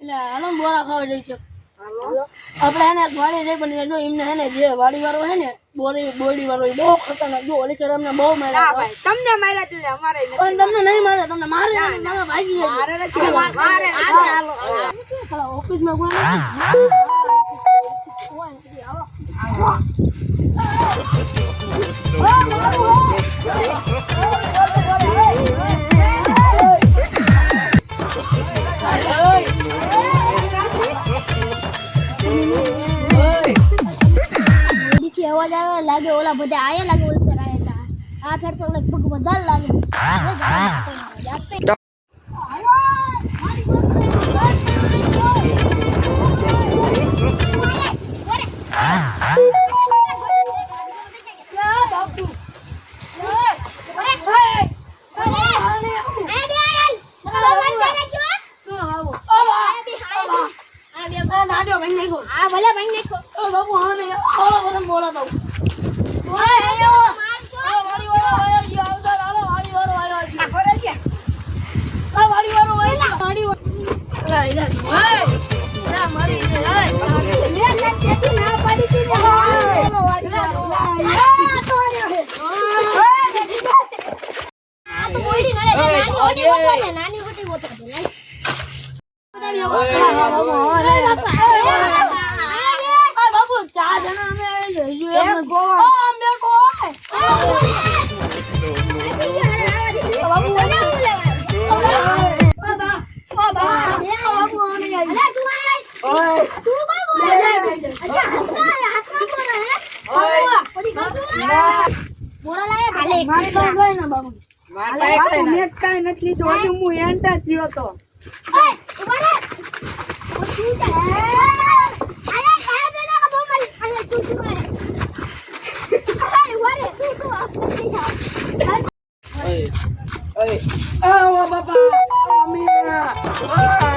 એટલે હાલો બોરા ખાવા જઈ છે આપણે એને વાડી જઈ પણ જો એમને હે ને જે વાડી વાળો હે ને બોરી બોડી વાળો બહુ ખતરનાક જો ઓલી કરે અમને બહુ માર્યા ભાઈ તમને માર્યા તું અમારે નથી પણ તમને નહીં મારે તમને મારે તમે ભાગી જજો. મારે નથી મારે હાલો, ઓફિસમાં કોઈ નથી. અવાજ આવે લાગે ઓલા બધા આયા લાગે ઓલ પર આયા હતા. આ ફેર તો લગભગ બધા લાગે. નાડ્યો ભાઈ ભલે ઓ બાપુ, હા નહીં. હાલો, બોલો વાડી આવતા હાલો, વાડી વાળો આવ્યો આ ઘરે ગયા આ વાડી છે, વાડી વાળો. અલા, એલા, ઓય. એલા, મારી ઓય. નાની મોટી ગોતવા દે લાય. આ Hey. Hey. Oh, Papa! Oh, Mia! Ah!